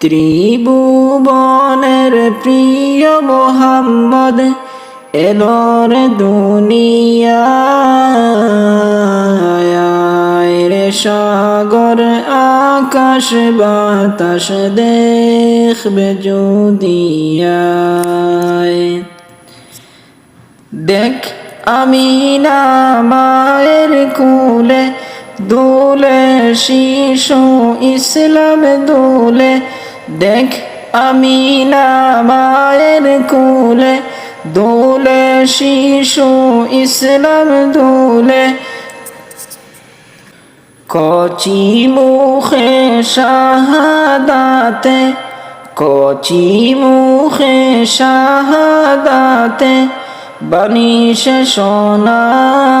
ত্রিভুবনের প্রিয় মোহাম্মদ এলোর দুনিয়ায় রে সাগর, আকাশ, বাতাস দেখবে যদিয়ায়। দেখ, আমি মায়ের কুলে, দোলে শিশু ইসলাম দোলে দেখ আমি না মায়ের কুলে, দোলে শিশু ইসলাম দোলে। কচি মুখে শাহাদাতে, কচি মুখে শাহাদাতে বানিশে সোনায়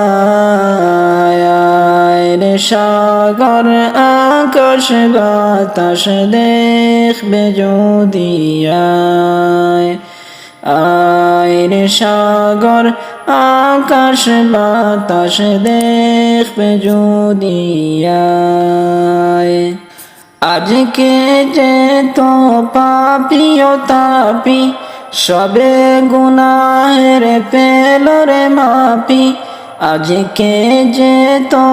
সাগর আকাশ বাতাস দেখবে যদি আয়। আয় রে সাগর আকাশ বাতাস দেখবে যদি আজকে যে তো পাপিও তাপি, সবে গুনাহের পেল রে মাপি আজকে যে তো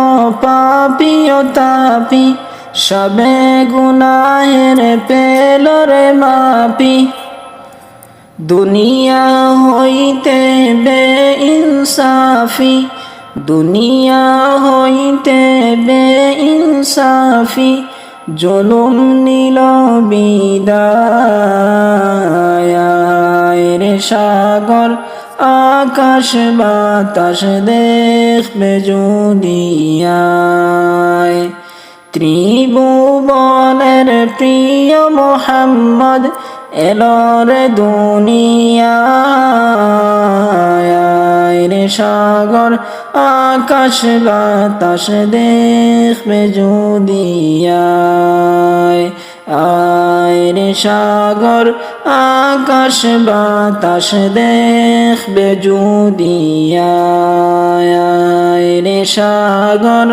পাপিও তাপি, সবে গুনাহের পেল রে মাপি। দুনিয়া হইতে বে ইনসাফি দুনিয়া হইতে বে ইনসাফি জলম নীল বিদায়। রে সাগর আকাশ বাতাস দেখবে যদিয়ায় ত্রিভুবনের প্রিয় মোহাম্মদ এলোর দুনিয়ায়। রে সাগর, আকাশ বাতাস দেখবে যদিয়ায় রে সাগর আকাশ বাতাস দেখবে যদিয়ায় রে সাগর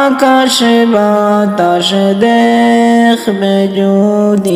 আকাশ বাতাস দেখবে যদিয়ায়